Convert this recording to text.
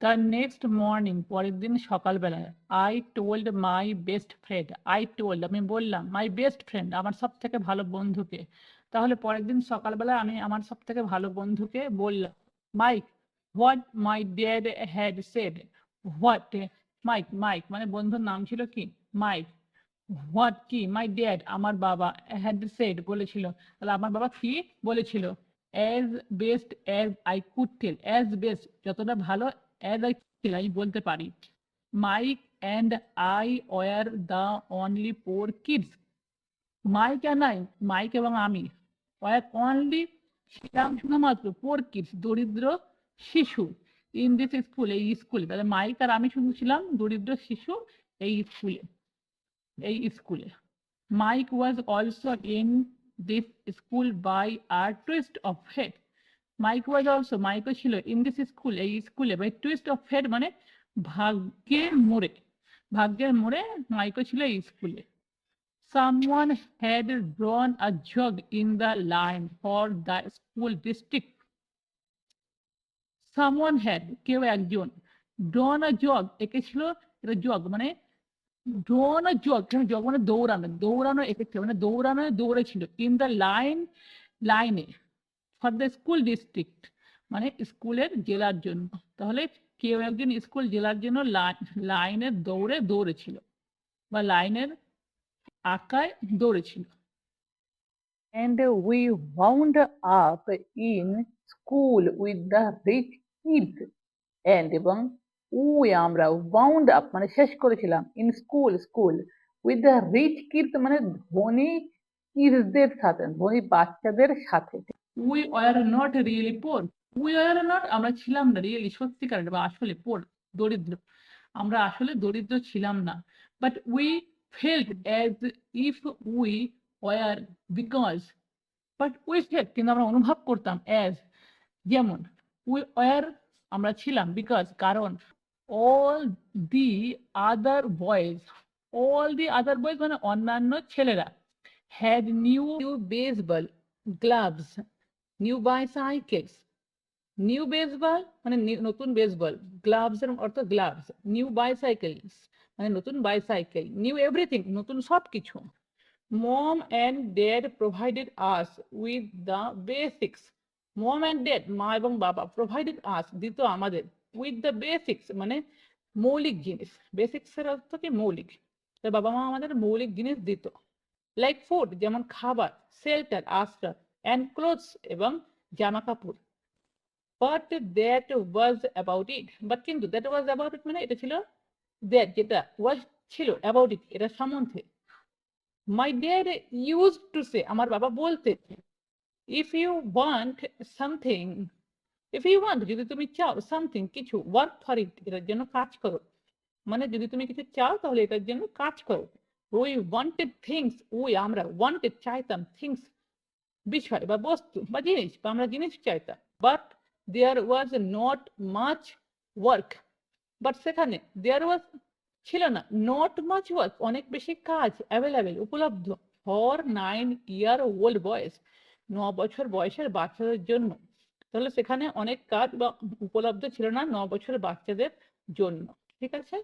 The next morning পরের দিন সকালবেলায় I told my best friend I told আমি বললাম মাই বেস্ট ফ্রেন্ড আমার সব থেকে ভালো বন্ধুকে। তাহলে পরের দিন সকালবেলা আমি আমার সব থেকে ভালো বন্ধুকে বললাম Mike what my dad had said what Mike Mike মানে বন্ধুর নাম ছিল কি? মাইক হোয়াট কি? মাই ড্যাড আমার বাবা হ্যাড সেড বলেছিল। তাহলে আমার বাবা কি বলেছিল? As best as I could tell as best যতটা ভালো অ্যাজ আই টেল আমি বলতে পারি Mike and I were the only poor kids Mike আর নাই মাইক এবং আমি ওয়ার অনলি ছিলাম শুধুমাত্র পোর কিডস দরিদ্র শিশু ইন দিস স্কুল এই স্কুলে তাহলে মাইক আর আমি শুধু ছিলাম দরিদ্র শিশু এই স্কুলে এই স্কুলে Mike was also in this school by a twist of fate Mike was also মাইকও ছিল ইন দিস স্কুল এই স্কুলে বাই টুইস্ট অফ ফেট মানে ভাগ্যের মোড়ে ভাগ্যের মোড়ে মাইকও ছিল এই স্কুলে someone had drawn a jug in the line for the school district. Someone had, কেউ একজন, drawn a jog এঁকেছিল এটা জগ মানে drawn a jog জগ মানে দৌড়ানো দৌড়ানো এঁকেছিল মানে দৌড়ানো দৌড়েছিল ইন দ্য লাইন লাইনে ফর দ্য স্কুল ডিস্ট্রিক্ট মানে স্কুলের জেলার জন্য। তাহলে কেউ একজন স্কুল জেলার জন্য লাইনের দৌড়ে দৌড়েছিল বা লাইনের আঁকায় দৌড়েছিল। And we wound up in school with the rich kids. And এবং we আমরা wound up মানে শেষ করেছিলাম in school school with the rich kids মানে ধনী কিডসদের সাথে, ধনী বাচ্চাদের সাথে। We are not really poor we are not আমরা ছিলাম না রিয়েলি সত্যিকার বা আসলে পোর দরিদ্র। আমরা আসলে দরিদ্র ছিলাম না। But we felt as if we were because but we felt কিন্তু আমরা অনুভব করতাম অ্যাজ যেমন উই ওয়ার আমরা ছিলাম বিকজ কারণ all the other boys all the other boys মানে অন্যান্য ছেলেরা had new new baseball gloves new bicycles new baseball মানে নতুন বেসবল গ্লাভস এর অর্থ গ্লাভস নিউ বাইসাইকেলস মানে নতুন বাইসাইকেল নিউ এভরিথিং নতুন সব কিছু mom and dad provided us with the basics mom and dad মা এবং বাবা প্রোভাইডেড আস দিত আমাদের উইথ দ্য বেসিক্স মানে মৌলিক জিনিস। বেসিক্স এর অর্থ কি মৌলিক? বাবা মা আমাদের মৌলিক জিনিস দিত। লাইক ফুড যেমন খাবার শেল্টার আশ্রয় অ্যান্ড ক্লোথস এবং জামা কাপড়। But that was about it but কিন্তু দ্যাট ওয়াজ অ্যাবাউট ইট মানে এটা ছিল দ্যাট যেটা ওয়াজ ছিল অ্যাবাউট ইট এটা সম্বন্ধে। My dad use to say আমার বাবা বলতে if you want something if you want যদি তুমি চাও সামথিং কিছু ওয়ার্ক ফর ইট এটার জন্য কাজ করো। মানে যদি তুমি কিছু চাও, তাহলে এটার জন্য কাজ করো। উই ওয়ান্টেড থিংস উই আমরা ওয়ান্টেড চাইতাম থিংস বিষয় বা বস্তু বা জিনিস বা আমরা জিনিস চাইতাম but there was not much work but সেখানে দেয়ার ওয়াজ ছিল না। নট মাচ ওয়ার্ক অনেক বেশি কাজ অ্যাভেলেবেল উপলব্ধ ফর নাইন ইয়ার ওল্ড বয়স ন বছর বয়সের বাচ্চাদের জন্য। তাহলে সেখানে অনেক কাজ বা উপলব্ধ ছিল না ন বছর বাচ্চাদের জন্য। ঠিক আছে?